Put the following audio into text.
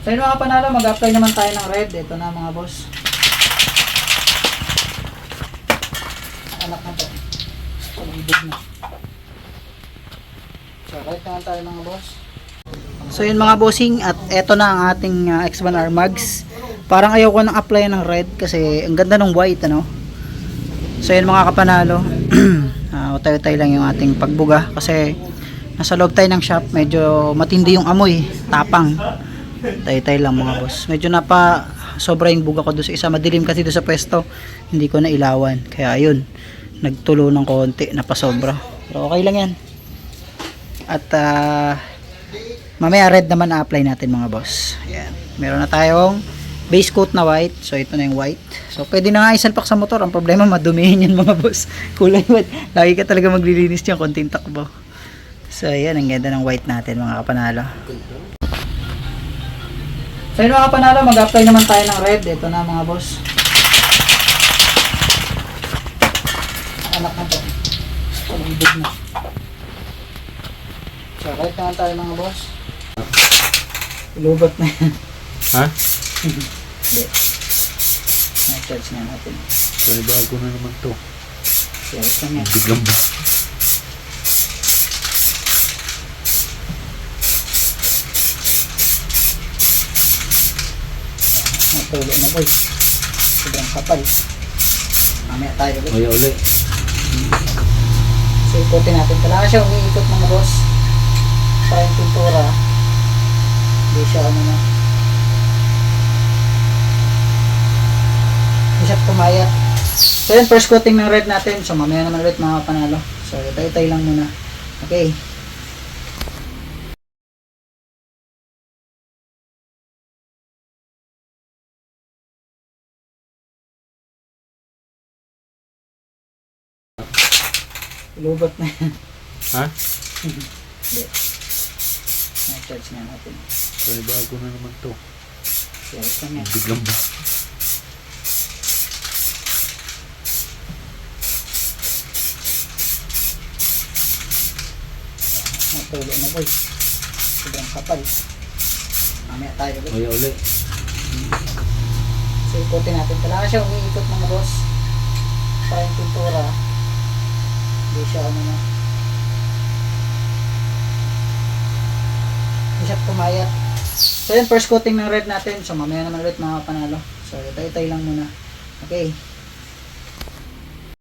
So yun mga panalo, mag-apply naman tayo ng red. Ito na mga boss. Anak na to. Palibig na. So right naman tayo mga boss. So yun mga bossing at eto na ang ating uh, X1R mags. Parang ayaw ko nang apply ng red kasi ang ganda ng white ano. So yun mga kapanalo. uh, utay-utay lang yung ating pagbuga kasi nasa loob tayo ng shop medyo matindi yung amoy tapang tay-tay lang mga boss. Medyo napa sobra yung buga ko doon sa isa. Madilim kasi doon sa pwesto. Hindi ko na ilawan kaya ayun nagtulo ng konti napasobra. Pero okay lang yan. At ah, mamaya red naman na-apply natin mga boss. Yan meron na tayong base coat na white. So ito na yung white. So pwede na nga isalpak sa motor. Ang problema madumihin yan mga boss. Kulay white lagi ka talaga maglilinis dyan. Konting takbo. So yan ang ganda ng white natin mga kapanalo so yun mga kapanalo mag-apply naman tayo ng red ito na mga boss anak na to palibig na so right naman tayo mga boss Lubat na yan. Ha? Hindi. Na-charge na natin. Panibago na naman to. Serious lang yan. Biglang ba? Matulog na boy. Sobrang kapal. Mamaya tayo ulit. Maya uli. So ikutin natin. Kailangan siya umiikot mga boss. Para yung pintura. Hindi siya ano na. Hindi siya pumayat. So yun, first coating ng red natin. So mamaya naman ulit mga panalo. So itay-itay lang muna. Okay. Lubat na yan. Ha? Hindi. Na-charge na natin. Panibago na naman to. Serious lang yan. Biglang ba? Matulog na boy. Sobrang kapal. Mamaya tayo ulit. Maya uli. So ikutin natin. Kailangan siya umiikot mga boss. Para yung pintura. Hindi siya ano na. Hindi siya pumayat. So yun, first coating ng red natin. So mamaya naman ulit mga panalo. So itay-itay lang muna. Okay.